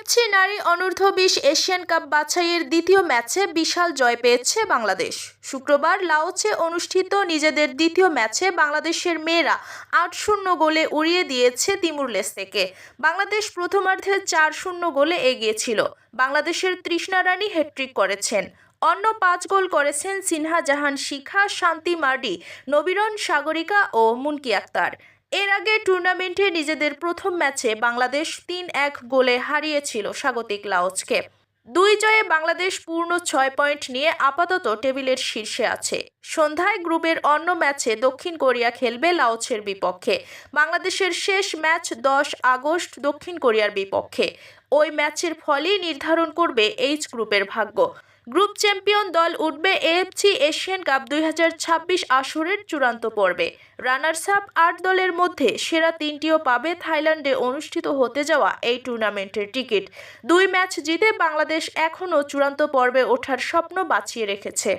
AFC নারী অনূর্ধ্ব বিশ এশিয়ান কাপ বাছাইয়ের দ্বিতীয় ম্যাচে বিশাল জয় পেয়েছে বাংলাদেশ। শুক্রবার লাওচে অনুষ্ঠিত নিজেদের দ্বিতীয় ম্যাচে বাংলাদেশের মেয়েরা আট শূন্য গোলে উড়িয়ে দিয়েছে তিমুর লেস্তেকে বাংলাদেশ প্রথমার্ধে চার শূন্য গোলে এগিয়েছিল বাংলাদেশের তৃষ্ণা রানী হ্যাট্রিক করেছেন। অন্য পাঁচ গোল করেছেন সিনহা জাহান শিখা, শান্তি মার্ডি নবীরন সাগরিকা ও মুনকি আক্তার। এর আগে টুর্নামেন্টে নিজেদের প্রথম ম্যাচে বাংলাদেশ তিন এক গোলে হারিয়েছিল স্বাগতিক লাওচকে। দুই জয়ে বাংলাদেশ পূর্ণ ছয় পয়েন্ট নিয়ে আপাতত টেবিলের শীর্ষে আছে। সন্ধ্যায় গ্রুপের অন্য ম্যাচে দক্ষিণ কোরিয়া খেলবে লাওচের বিপক্ষে। বাংলাদেশের শেষ ম্যাচ দশ আগস্ট দক্ষিণ কোরিয়ার বিপক্ষে। ওই ম্যাচের ফলই নির্ধারণ করবে এইচ গ্রুপের ভাগ্য। গ্রুপ চ্যাম্পিয়ন দল উঠবে এএফসি এশিয়ান কাপ দুই হাজার ছাব্বিশ আসরের চূড়ান্ত পর্বে। রানার্স আপ আট দলের মধ্যে সেরা তিনটিও পাবে থাইল্যান্ডে অনুষ্ঠিত হতে যাওয়া এই টুর্নামেন্টের টিকিট। দুই ম্যাচ জিতে বাংলাদেশ এখনও চূড়ান্ত পর্বে ওঠার স্বপ্ন বাঁচিয়ে রেখেছে।